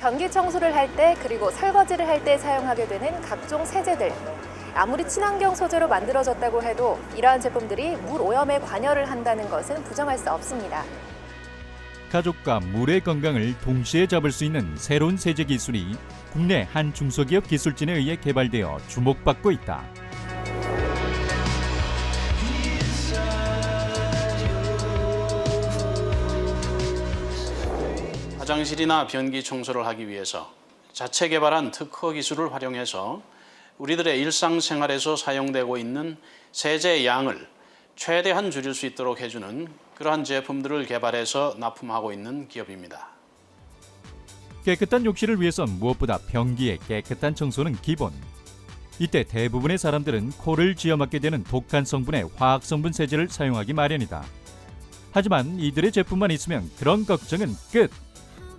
변기 청소를 할 때 그리고 설거지를 할 때 사용하게 되는 각종 세제들. 아무리 친환경 소재로 만들어졌다고 해도 이러한 제품들이 물 오염에 관여를 한다는 것은 부정할 수 없습니다. 가족과 물의 건강을 동시에 잡을 수 있는 새로운 세제 기술이 국내 한 중소기업 기술진에 의해 개발되어 주목받고 있다. 화장실이나 변기 청소를 하기 위해서 자체 개발한 특허 기술을 활용해서 우리들의 일상생활에서 사용되고 있는 세제의 양을 최대한 줄일 수 있도록 해주는 그러한 제품들을 개발해서 납품하고 있는 기업입니다. 깨끗한 욕실을 위해선 무엇보다 변기의 깨끗한 청소는 기본. 이때 대부분의 사람들은 코를 쥐어맞게 되는 독한 성분의 화학 성분 세제를 사용하기 마련이다. 하지만 이들의 제품만 있으면 그런 걱정은 끝.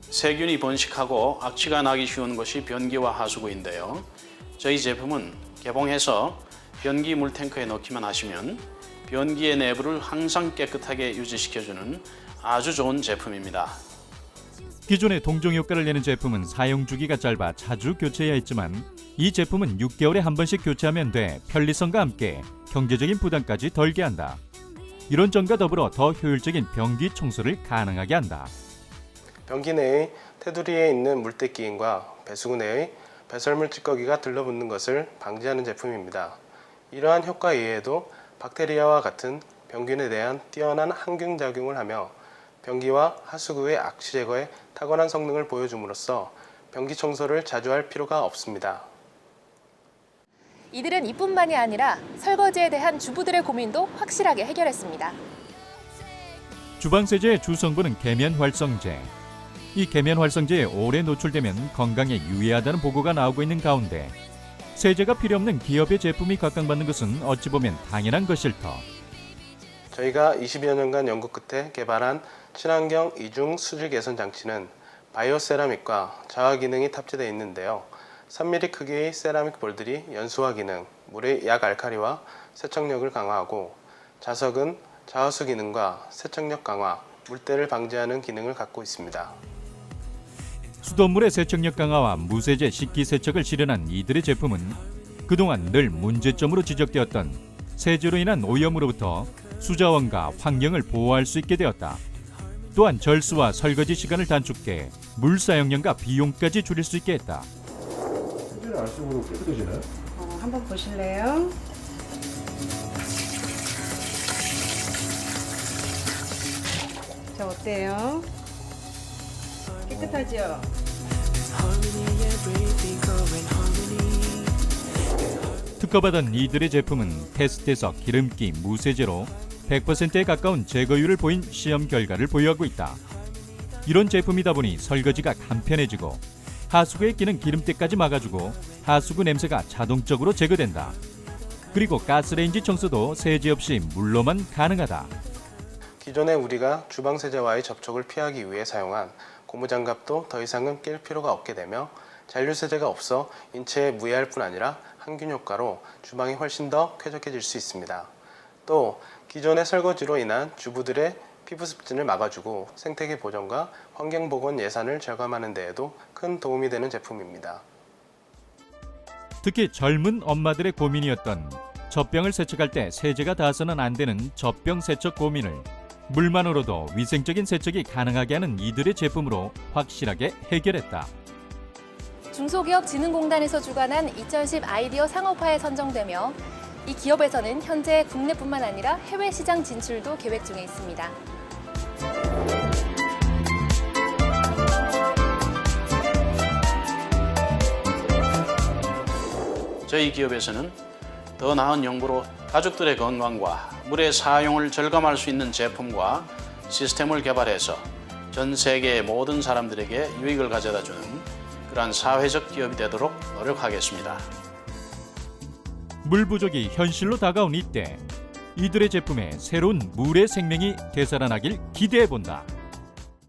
세균이 번식하고 악취가 나기 쉬운 것이 변기와 하수구인데요. 저희 제품은 개봉해서 변기 물탱크에 넣기만 하시면 변기의 내부를 항상 깨끗하게 유지시켜주는 아주 좋은 제품입니다. 기존의 동종 효과를 내는 제품은 사용 주기가 짧아 자주 교체해야 했지만 이 제품은 6개월에 한 번씩 교체하면 돼 편리성과 함께 경제적인 부담까지 덜게 한다. 이런 점과 더불어 더 효율적인 변기 청소를 가능하게 한다. 변기 내의 테두리에 있는 물때기인과 배수구 내의 배설물 찌꺼기가 들러붙는 것을 방지하는 제품입니다. 이러한 효과 이외에도 박테리아와 같은 병균에 대한 뛰어난 항균 작용을 하며 변기와 하수구의 악취 제거에 탁월한 성능을 보여줌으로써 변기 청소를 자주 할 필요가 없습니다. 이들은 이뿐만이 아니라 설거지에 대한 주부들의 고민도 확실하게 해결했습니다. 주방 세제의 주 성분은 계면 활성제. 이 계면 활성제에 오래 노출되면 건강에 유해하다는 보고가 나오고 있는 가운데 세제가 필요 없는 기업의 제품이 각광받는 것은 어찌 보면 당연한 것일 터. 저희가 20여 년간 연구 끝에 개발한 친환경 이중 수질 개선 장치는 바이오 세라믹과 자화 기능이 탑재되어 있는데요. 3mm 크기의 세라믹 볼들이 연소화 기능, 물의 약 알칼리와 세척력을 강화하고 자석은 자화수 기능과 세척력 강화, 물때를 방지하는 기능을 갖고 있습니다. 수돗물의 세척력 강화와 무세제 식기 세척을 실현한 이들의 제품은 그동안 늘 문제점으로 지적되었던 세제로 인한 오염으로부터 수자원과 환경을 보호할 수 있게 되었다. 또한 절수와 설거지 시간을 단축해 물 사용량과 비용까지 줄일 수 있게 했다. 세제를 안 쓰고도 깨끗해지나요? 어, 한번 보실래요? 자 어때요? 깨끗하죠? 특허받은 이들의 제품은 테스트에서 기름기 무세제로 100%에 가까운 제거율을 보인 시험 결과를 보유하고 있다. 이런 제품이다 보니 설거지가 간편해지고 하수구에 끼는 기름때까지 막아주고 하수구 냄새가 자동적으로 제거된다. 그리고 가스레인지 청소도 세제 없이 물로만 가능하다. 기존에 우리가 주방 세제와의 접촉을 피하기 위해 사용한 고무장갑도 더 이상은 낄 필요가 없게 되며 잔류 세제가 없어 인체에 무해할 뿐 아니라 항균 효과로 주방이 훨씬 더 쾌적해질 수 있습니다. 또 기존의 설거지로 인한 주부들의 피부 습진을 막아주고 생태계 보존과 환경 보건 예산을 절감하는 데에도 큰 도움이 되는 제품입니다. 특히 젊은 엄마들의 고민이었던 젖병을 세척할 때 세제가 닿아서는 안 되는 젖병 세척 고민을 물만으로도 위생적인 세척이 가능하게 하는 이들의 제품으로 확실하게 해결했다. 중소기업진흥공단에서 주관한 2010 아이디어 상업화에 선정되며 이 기업에서는 현재 국내뿐만 아니라 해외 시장 진출도 계획 중에 있습니다. 저희 기업에서는 더 나은 연구로 가족들의 건강과 물의 사용을 절감할 수 있는 제품과 시스템을 개발해서 전 세계의 모든 사람들에게 유익을 가져다 주는 그러한 사회적 기업이 되도록 노력하겠습니다. 물 부족이 현실로 다가온 이때 이들의 제품에 새로운 물의 생명이 되살아나길 기대해 본다.